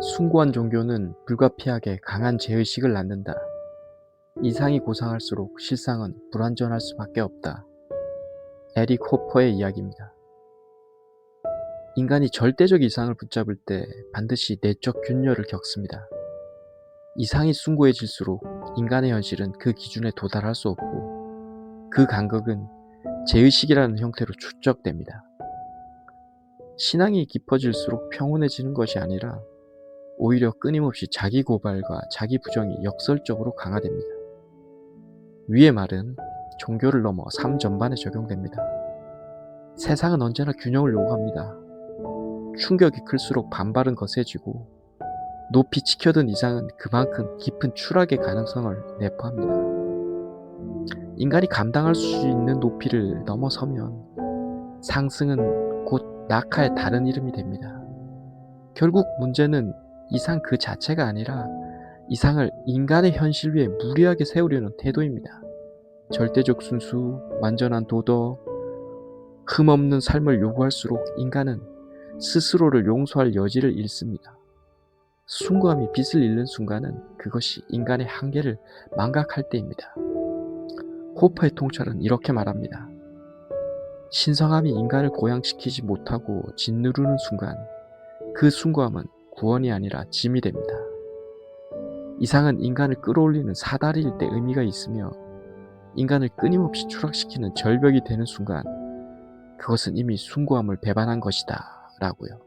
숭고한 종교는 불가피하게 강한 죄의식을 낳는다. 이상이 고상할수록 실상은 불완전할 수밖에 없다. 에릭 호퍼의 이야기입니다. 인간이 절대적 이상을 붙잡을 때 반드시 내적 균열을 겪습니다. 이상이 숭고해질수록 인간의 현실은 그 기준에 도달할 수 없고 그 간극은 죄의식이라는 형태로 축적됩니다. 신앙이 깊어질수록 평온해지는 것이 아니라 오히려 끊임없이 자기 고발과 자기 부정이 역설적으로 강화됩니다. 위의 말은 종교를 넘어 삶 전반에 적용됩니다. 세상은 언제나 균형을 요구합니다. 충격이 클수록 반발은 거세지고 높이 지켜둔 이상은 그만큼 깊은 추락의 가능성을 내포합니다. 인간이 감당할 수 있는 높이를 넘어서면 상승은 곧 낙하의 다른 이름이 됩니다. 결국 문제는 이상 그 자체가 아니라 이상을 인간의 현실 위에 무리하게 세우려는 태도입니다. 절대적 순수, 완전한 도덕, 흠없는 삶을 요구할수록 인간은 스스로를 용서할 여지를 잃습니다. 숭고함이 빛을 잃는 순간은 그것이 인간의 한계를 망각할 때입니다. 호퍼의 통찰은 이렇게 말합니다. 신성함이 인간을 고양시키지 못하고 짓누르는 순간 그 숭고함은 구원이 아니라 짐이 됩니다. 이상은 인간을 끌어올리는 사다리일 때 의미가 있으며 인간을 끊임없이 추락시키는 절벽이 되는 순간 그것은 이미 숭고함을 배반한 것이다 라고요.